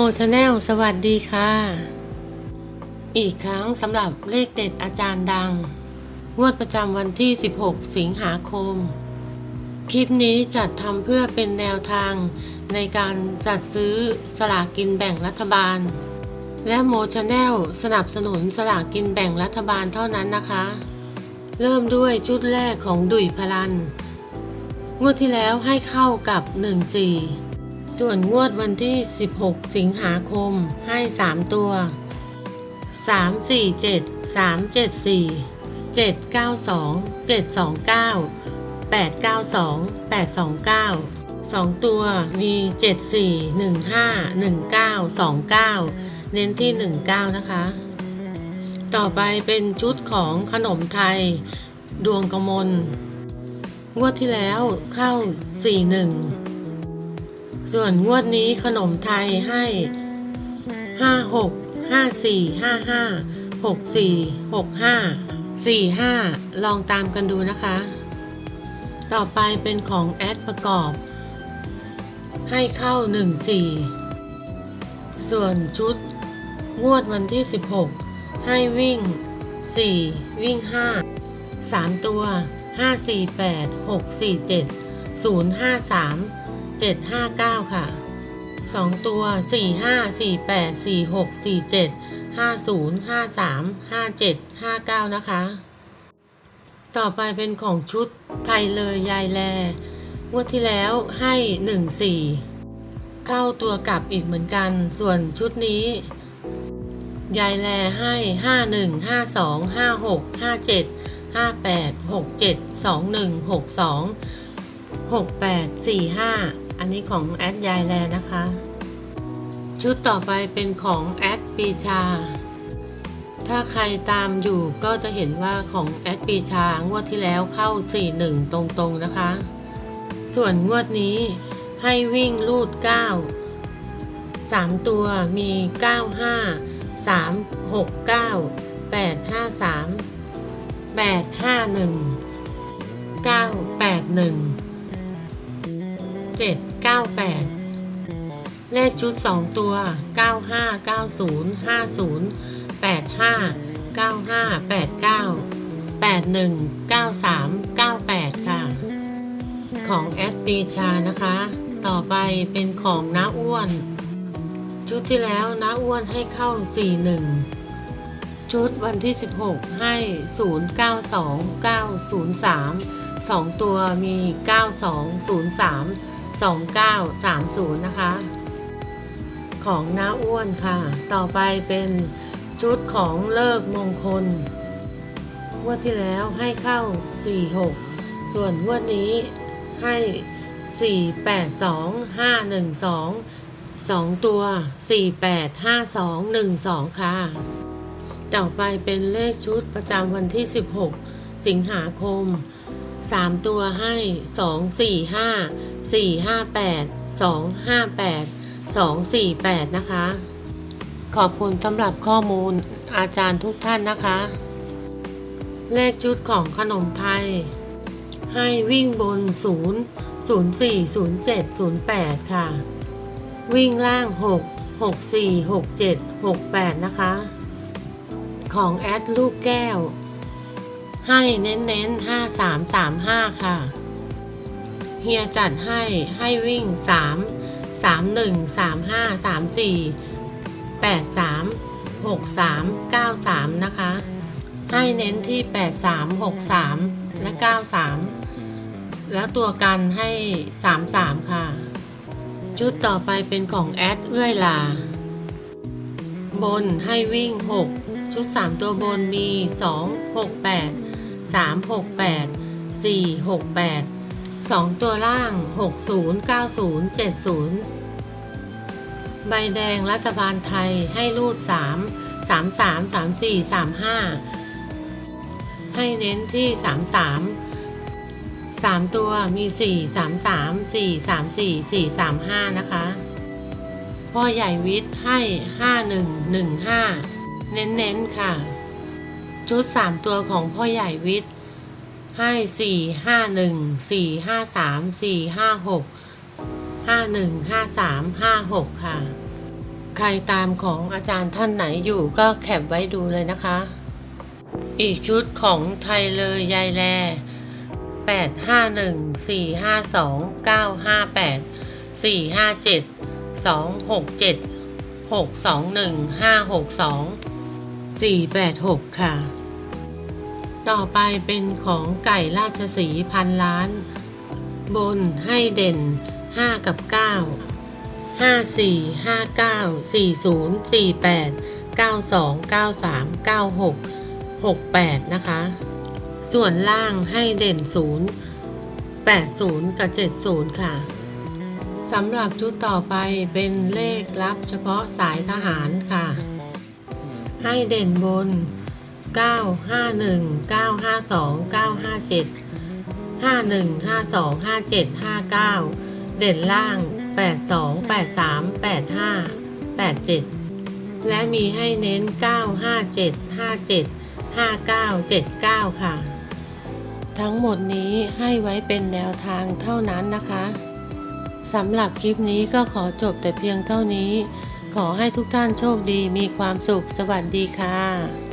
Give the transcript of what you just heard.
โมชาแนลสวัสดีค่ะ อีกครั้งสำหรับเลขเด็ดอาจารย์ดัง งวดประจำวันที่ 16 สิงหาคม คลิปนี้จัดทำเพื่อเป็นแนวทางในการจัดซื้อสลากกินแบ่งรัฐบาล และโมชาแนลสนับสนุนสลากกินแบ่งรัฐบาลเท่านั้นนะคะ เริ่มด้วยชุดแรกของดุยพลัน งวดที่แล้วให้เข้ากับ 14 ส่วนงวดวันที่ 16 สิงหาคมให้ 3 ตัว 3 4 7 3 7 4 7 9 2 7 2 9 8 9 2 8 2 9 2 ตัวมี 7 4 1 5 1 9 2 9 เน้นที่ 19 นะคะ ต่อไปเป็นชุดของขนมไทย ดวงกมล งวดที่แล้วเข้า 41 ส่วนงวดนี้ขนมไทยให้ 56 54 55 64 65 45 ลองตามกันดูนะคะ ต่อไปเป็นของแอดประกอบ ให้เข้า 14 ส่วนชุดงวดวันที่ 16 ให้วิ่ง 4 วิ่ง 5 3 ตัว 5 4 8 759 ค่ะ 2 ตัว 4 5 4 8 4 6 4 7 5 0 5 3 5 7 5 9 นะคะ ต่อไปเป็นของชุดไทยเลยยายแลงวดที่แล้วให้ 1 4 เข้าตัวกลับอีกเหมือนกัน ส่วนชุดนี้ ยายแลให้ 5 1 5 2 5 6 5 7 5 8 67 21 62 68 45 อันนี้ของแอดยายแลนะคะ ชุดต่อไปเป็นของแอดปีชา ถ้าใครตามอยู่ก็จะเห็นว่าของแอดปีชางวดที่แล้วเข้า 41 ตรงๆนะคะ ส่วนงวดนี้ให้วิ่งลูด 9 3 ตัวมี 9 5 3 6 9 8 5 3 8 5 1 9 8 1 7 9 8 เลขชุด 2 ตัว 95 90 50 85 95 89 81 93 98 ค่ะ ของแอดปีชานะคะ ต่อไปเป็นของน้าอ้วน ชุดที่แล้วน้าอ้วนให้เข้า 41ชุดวันที่ 16 ให้ 092 903 2 ตัวมี 9203 2930 นะคะ ของน้าอ้วนค่ะ ต่อไปเป็นชุดของเลิกมงคลงวดที่แล้วให้เข้า 46 ส่วนงวดนี้ให้ 482 512 2 ตัว 48 52 12 ค่ะ ต่อไปเป็นเลขชุดประจำวันที่ 16 สิงหาคม 3 ตัวให้ 2 458 2 5 8 2 4 8 นะคะ ขอบคุณสำหรับข้อมูลอาจารย์ทุกท่านนะคะ เลขชุดของขนมไทย ให้วิ่งบน 0 0 4 0 7 0 8 ค่ะ วิ่งล่าง 6 6 4 6 7 6 8 นะคะ ของแอดลูกแก้ว ให้เน้นๆ 5 3 3 5 ค่ะ เฮียจัดให้ให้วิ่ง 3 3 1 3 5 3 4 8 3 6 3 9 3 นะคะ ให้เน้นที่ 8 3 6 3 และ 9 3 แล้วตัวกันให้ 3 3 ค่ะ ชุดต่อไปเป็นของแอดเอื้อยลา บนให้วิ่ง 6 ชุด 3 ตัวบนมี 2 6 8 3 6 8 4 6 8 2 ตัวล่าง 60 90 70 ใบแดงรัฐบาลไทยให้รูด 3 3 3 3 4 3 5 ให้เน้นที่ 3 3 3 ตัวมี 4 3 3 4 3 4 4 3 5 นะคะ พ่อใหญ่วิทย์ให้ 5 1 1 5 เน้นๆค่ะ ชุด 3 ตัวของพ่อใหญ่วิทย์ ให้4 5 1 4 5 3 4 5 6 5 1 5 3 5 6ค่ะ ใครตามของอาจารย์ท่านไหนอยู่ก็แคปไว้ดูเลยนะคะ อีกชุดของไทยเลยยายแลแปดห้าหนึ่งสี่ห้าสองเก้าห้าแปดสี่ห้าเจ็ดสองหกเจ็ดหกสองหนึ่งห้าหกสองสี่แปดหกค่ะ ต่อไปเป็นของไก่ราชสีพันล้าน บนให้เด่น 5 กับ 9 5 4 5 9 4 0 4 8 9 2 9 3 9 6 6 8 นะคะ ส่วนล่างให้เด่น 0 8 0 กับ 7 0 ค่ะสำหรับชุดต่อไปเป็นเลขลับเฉพาะสายทหารค่ะ ให้เด่นบน 951 952 957 51 52 57 59 เด่นล่าง 82 83 85 87 และมีให้เน้น 9 57 57 59 79 ค่ะ ทั้งหมดนี้ให้ไว้เป็นแนวทางเท่านั้นนะคะสำหรับคลิปนี้ก็ขอจบแต่เพียงเท่านี้ ขอให้ทุกท่านโชคดีมีความสุขสวัสดีค่ะ